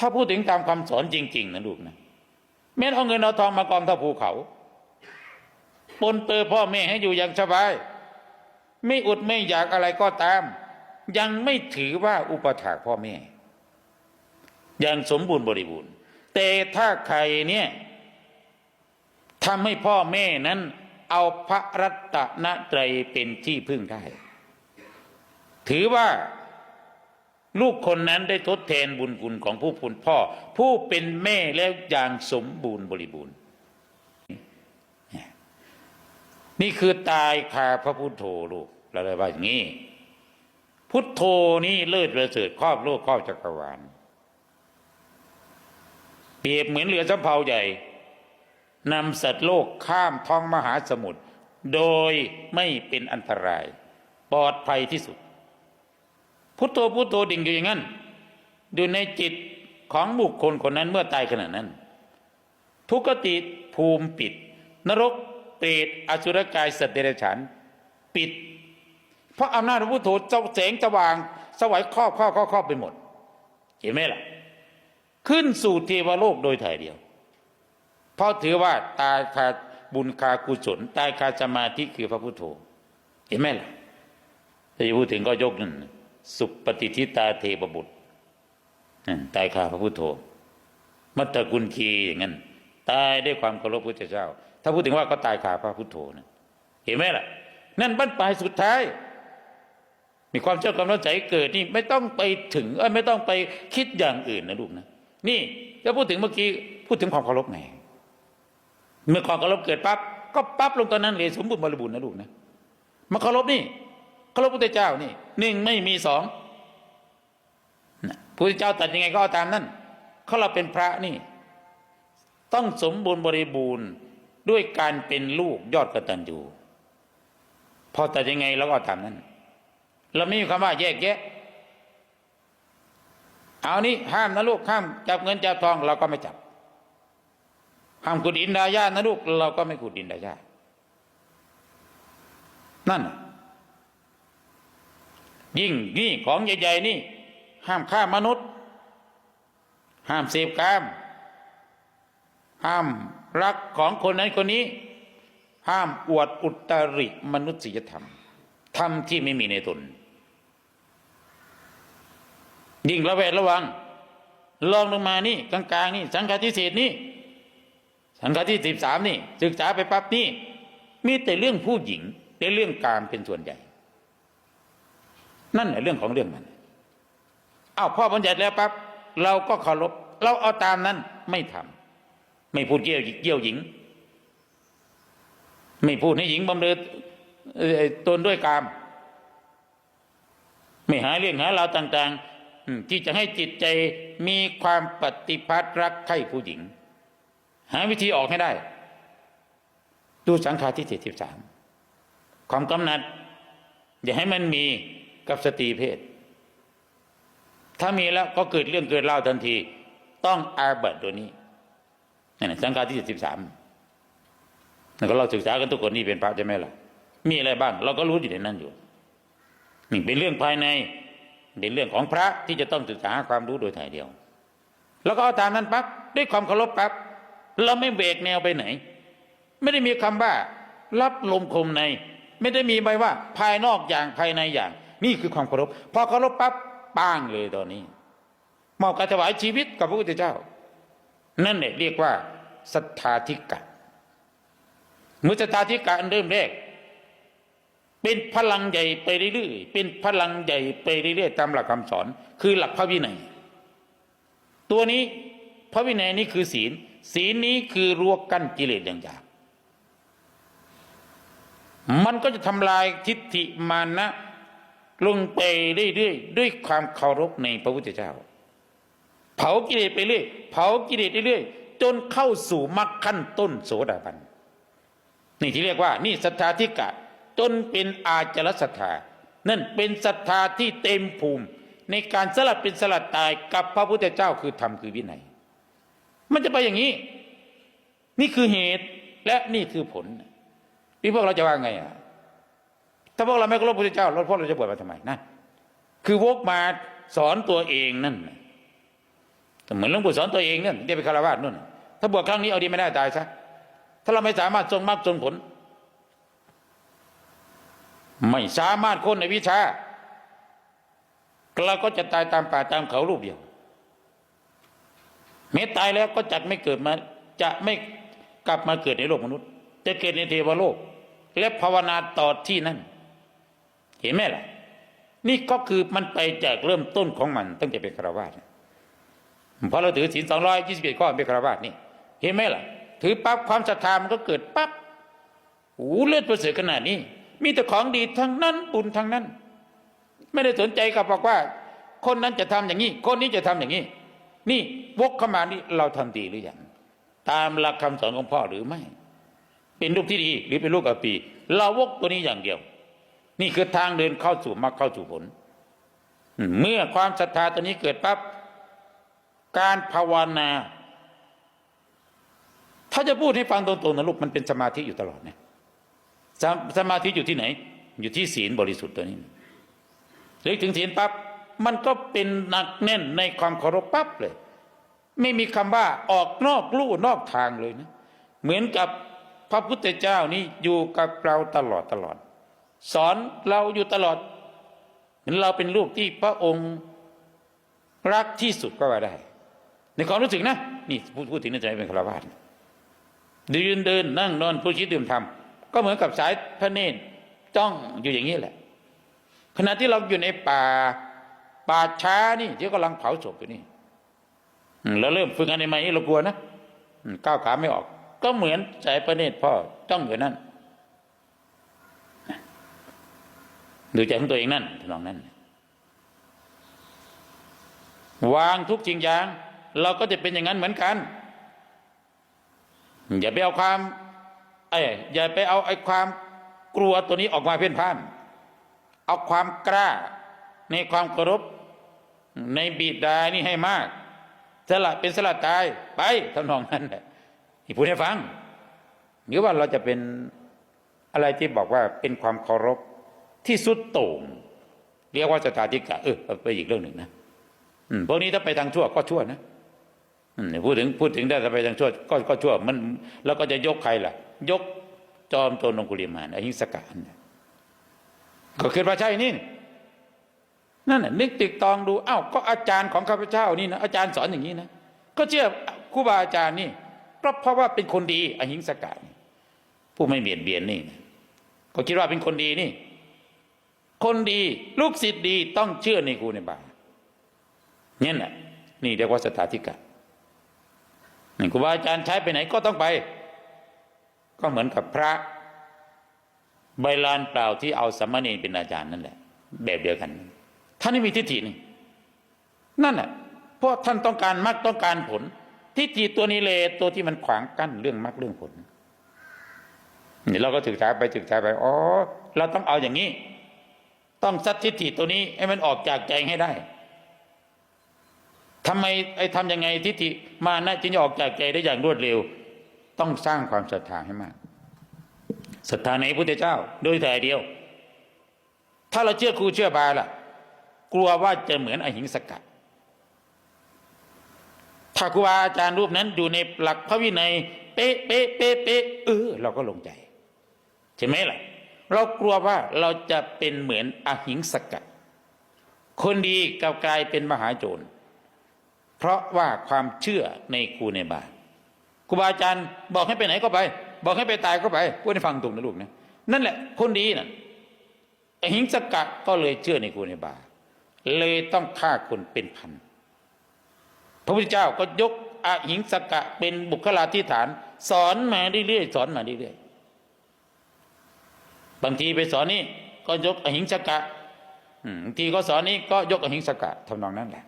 ถ้าพูดถึงตามคำสอนจริง ๆนะลูกนะแม้เอาเงินเอาทองมากองเท่าภูเขาปนเปื้อพ่อแม่ให้อยู่อย่างสบาย ไม่อดไม่อยากอะไรก็ตาม ยังไม่ถือว่าอุปถากพ่อแม่อย่างสมบูรณ์บริบูรณ์ แต่ถ้าใครเนี่ยทำให้พ่อแม่นั้น เอาพระรัตนตรัยเป็นที่พึ่งได้ ถือว่า ลูกคนนั้นได้ทดแทนบุญคุณของผู้เป็นพ่อ ผู้เป็นแม่แล้วอย่างสมบูรณ์บริบูรณ์ นี่คือตายคาพระพุทโธลูกเราเลยว่าอย่างนี้ พุทโธนี่เลิศประเสริฐครอบโลกครอบจักรวาลเปรียบเหมือนเรือสำเภาใหญ่นำสัตว์โลกข้ามท้องมหาสมุทรโดยไม่เป็นอันตราย ปลอดภัยที่สุด พุทโธพุทโธดิ่งอยู่อย่างนั้นอยู่ในจิตของบุคคลคนนั้นเมื่อตายขณะนั้น ทุกติภูมิปิด นรกเปรตอสุรกายสัตว์เดรัจฉานปิด เพราะอำนาจของพุทโธเจ้าแสงจะวาง สวัยครอบครอบครอบครอบไปหมด เห็นไหมล่ะ ขึ้นสู่เทวโลกโดยถ่ายเดียว เพราะถือว่าตายคาบุญคากุศลตายคาสมาธิคือพระพุทโธเห็นไหมล่ะถ้าจะพูดถึงก็ยกนั่น สุปฏิทิตาเทปบุตรตายคาพระพุทโธ มัตตกุลคีอย่างนั้น ตายด้วยความเคารพพุทธเจ้า ถ้าพูดถึงว่าก็ตายคาพระพุทโธนะเห็นไหมล่ะ นั่นบั้นปลายสุดท้าย มีความเชื่อความเข้าใจเกิดนี่ไม่ต้องไปถึงไม่ต้องไปคิดอย่างอื่นนะลูกนะนี่จะพูดถึงเมื่อกี้พูดถึงความเคารพไงเมื่อความเคารพเกิดปั๊บก็ปั๊บลงตอนนั้นเลยสมบูรณ์บริบูรณ์นะลูกนะมาเคารพนี่ พระพุทธเจ้านี่หนึ่งไม่มีสองพระพุทธเจ้าตัดยังไงก็เอาตามนั้นเขาเราเป็นพระนี่ ต้องสมบูรณ์บริบูรณ์ด้วยการเป็นลูกยอดกตัญญูพอตัดยังไงเราก็เอาตามนั้น เราไม่มีคำว่าแยกแยะ เอานี่ห้ามนะลูกห้ามจับเงินจับทองเราก็ไม่จับห้ามขุดอินดายานะลูกเราก็ไม่ขุดอินดายานั่น ยิ่งนี่ของใหญ่ๆนี่ ห้ามฆ่ามนุษย์ ห้ามเสพกาม ห้ามรักของคนนั้นคนนี้ ห้ามอวดอุตริมนุษยธรรมธรรมที่ไม่มีในตน ยิ่งระแวดระวังลองลงมานี่ กลางๆนี่ สังฆาทิเศษนี่สังฆาที่สิบสามนี่ ศึกษาไปปั๊บนี่ มีแต่เรื่องผู้หญิงแต่เรื่องการเป็นส่วนใหญ่ นั่นแหละเรื่องของเรื่องมันเอาพ่อบัญญัติแล้วปั๊บเราก็เคารพเราเอาตามนั้นไม่ทำไม่พูดเกี่ยวเกี่ยวหญิง ไม่พูดให้หญิงบำเรอตนด้วยกาม ไม่หาเรื่องหาเราต่าง ๆ ที่จะให้จิตใจมีความปฏิพัทธ์รักใคร่ผู้หญิง หาวิธีออกให้ได้ ดูสังขารที่เจ็ดสิบสามความกำหนัด อย่าให้มันมี กับสตรีเพศ ถ้ามีแล้วก็เกิดเรื่องเกิดเล่าทันที ต้องอาบัตตัวนี้นั่นสังขารที่เจ็ดสิบสามนั่นก็เราศึกษากันทุกคนนี่เป็นพระใช่ไหมล่ะ มีอะไรบ้าง เราก็รู้อยู่ในนั้นอยู่นี่เป็นเรื่องภายในเป็นเรื่องของพระที่จะต้องศึกษาความรู้โดยถ่ายเดียว แล้วก็เอาตามนั้นปั๊บด้วยความเคารพปั๊บเราไม่เบรกแนวไปไหน ไม่ได้มีคำว่า รับลมคมใน ไม่ได้มีใบว่า ภายนอกอย่างภายในอย่าง นี่คือความเคารพพอเคารพปั๊บป้างเลยตอนนี้มอบการถวายชีวิตกับพระพุทธเจ้า นั่นเนี่ยเรียกว่าศรัทธาธิกะเมื่อศรัทธาธิกะอันเริ่มแรก เป็นพลังใหญ่ไปเรื่อยๆเป็นพลังใหญ่ไปเรื่อยๆตามหลักคำสอน คือหลักพระวินัย ตัวนี้พระวินัยนี้คือศีล ศีลนี้คือรั้วกั้นกิเลสอย่างหยาบมันก็จะทำลายทิฏฐิมานะ ลงไปเรื่อยๆด้วยความเคารพในพระพุทธเจ้า เผากิเลสไปเรื่อยเผากิเลสเรื่อยๆจนเข้าสู่มรรคขั้นต้นโสดาบันนี่ที่เรียกว่า นี่ศรัทธาธิกะจนเป็นอาจารศรัทธานั่นเป็นศรัทธาที่เต็มภูมิ ในการสลัดเป็นสลัดตายกับพระพุทธเจ้าคือธรรมคือวินัย มันจะไปอย่างนี้ นี่คือเหตุและนี่คือผลนี่พวกเราจะว่าไงอะ ถ้าพวกเราไม่เคารพพระเจ้าเราพวกเราจะบวชมาทำไมนะคือวกมาสอนตัวเองนั่นน่เหมือนหลวงปู่สอนตัวเองเนี่ยที่เป็นคารวะนู่นถ้าบวชครั้งนี้เอาดีไม่ได้ตายซะถ้าเราไม่สามารถทรงมรรคทรงผล ไม่สามารถค้นในวิชาเราก็จะตายตามป่าตามเขารูปเดียวเมื่อตายแล้วก็จะไม่เกิดมา จะไม่กลับมาเกิดในโลกมนุษย์ จะเกิดในเทวโลก และภาวนาต่อที่นั่น เห็นไหมล่ะ นี่ก็คือมันไปจากเริ่มต้นของมันตั้งแต่เป็นคารวาสเพราะเราถือศีลสองร้อยยี่สิบเอ็ดข้อเป็นคารวาสนี่ เห็นไหมล่ะ ถือปั๊บความศรัทธามันก็เกิดปั๊บโอ้เลือดประเสริฐขนาดนี้ มีแต่ของดีทั้งนั้นบุญทั้งนั้น ไม่ได้สนใจกับบอกว่า คนนั้นจะทำอย่างนี้ คนนี้จะทำอย่างนี้ นี่วกเข้ามานี่เราทำดีหรือยังตามหลักคำสอนของพ่อหรือไม่ เป็นลูกที่ดีหรือเป็นลูกอปี เราวกตัวนี้อย่างเดียว นี่คือทางเดินเข้าสู่มรรคเข้าสู่ผล เมื่อความศรัทธาตัวนี้เกิดปั๊บการภาวนา ถ้าจะพูดให้ฟังตรงๆนะลูกมันเป็นสมาธิอยู่ตลอดเนี่ยสมสมาธิอยู่ที่ไหน อยู่ที่ศีลบริสุทธิ์ตัวนี้เรียกถึงศีลปั๊บมันก็เป็นหนักแน่นในความเคารพปั๊บเลย ไม่มีคำว่าออกนอกลู่นอกทางเลยนะ เหมือนกับพระพุทธเจ้านี่อยู่กับเราตลอดตลอด สอนเราอยู่ตลอดเหมือนเราเป็นลูกที่พระองค์รักที่สุดก็ว่าได้ ในความรู้สึกนะ นี่พูดพูดถึงในใจเป็นคารวะยืนเดินนั่งนอนพูดคิดดื่มทำก็เหมือนกับสายพระเนตรจ้องอยู่อย่างนี้แหละ ขณะที่เราอยู่ในป่าป่าช้านี่ที่กำลังเผาศพอยู่นี่อืมเราเริ่มฝึกงานในใหม่เรากลัวนะก้าวขาไม่ออก ก็เหมือนสายพระเนตรพ่อจ้องอยู่นั่น ดูใจของตัวเองนั่นทำนองนั้นวางทุกสิ่งอย่าง เราก็จะเป็นอย่างนั้นเหมือนกัน อย่าไปเอาความเอ้อย่าไปเอาไอ้ความกลัวตัวนี้ออกมาเพ่นพ่าน เอาความกล้าในความเคารพในบิดานี่ให้มาก สละเป็นสละตายไปทำนองนั้นแหละที่พูดให้ฟัง หรือว่าเราจะเป็นอะไรที่บอกว่าเป็นความเคารพ ที่สุดโต่งเรียกว่าสถาธิกะเออไปอีกเรื่องหนึ่งนะพวกนี้ถ้าไปทางชั่วก็ชั่วนะพูดถึงพูดถึงได้ถ้าไปทางชั่วก็ก็ชั่วมัน แล้วก็จะยกใครล่ะ ยกจอมโจรองคุลิมานอหิงสกาเนี่ยก็คือว่าใช่นี่นั่นน่ะนึกติดตองดูอ้าวก็อาจารย์ของข้าพเจ้านี่นะอาจารย์สอนอย่างนี้นะก็เชื่อครูบาอาจารย์นี่ก็เพราะว่าเป็นคนดีอหิงสกาผู้ไม่เบียดเบียนนี่ก็คิดว่าเป็นคนดีนี่ คนดีลูกศิษย์ดีต้องเชื่อในครูในบาเนี่ยน่ะนี่เรียกว่าสถาธิกะนี่ครูบาอาจารย์ใช้ไปไหนก็ต้องไป ก็เหมือนกับพระใบลานเปล่าที่เอาสมณรเป็นอาจารย์นั่นแหละ แบบเดียวกัน ท่านไม่มีทิฏฐินี่ นั่นแหละเพราะท่านต้องการมรรคต้องการผล ทิฏฐิตัวนี้เลยตัวที่มันขวางกั้นเรื่องมรรคเรื่องผลนี่เราก็ศึกษาไปศึกษาไปอ๋อเราต้องเอาอย่างนี้ ต้องซัดทิฏฐิตัวนี้ให้มันออกจากใจให้ได้ทำไมไอ้ทำยังไงทิฏฐิมานะจึงจะออกจากใจได้อย่างรวดเร็ว ต้องสร้างความศรัทธาให้มากศรัทธาในพระพุทธเจ้า โดยแต่เดียว ถ้าเราเชื่อครูเชื่อบาล่ะ กลัวว่าจะเหมือนอหิงสกัดถ้าครูบาอาจารย์รูปนั้นอยู่ในหลักพระวินัย เป๊ะเป๊ะเป๊ะเป๊ะเออเราก็ลงใจใช่ไหมล่ะ เรากลัวว่าเราจะเป็นเหมือนอหิงสกัดคนดีกลับกลายเป็นมหาโจร เพราะว่าความเชื่อในครูในบาครูบาอาจารย์บอกให้ไปไหนก็ไป บอกให้ไปตายก็ไปพูดให้ฟังตรงนะลูกนะนั่นแหละ คนดีน่ะอหิงสกะก็เลยเชื่อในครูในบาเลยต้องฆ่าคนเป็นพัน พระพุทธเจ้าก็ยกอหิงสกะเป็นบุคลาธิฐาน สอนมาเรื่อยๆสอนมาเรื่อยๆ บางทีไปสอนนี่ก็ยกอหิงสกะบางทีก็สอนนี่ก็ยกอหิงสกะทำนองนั้นแหละ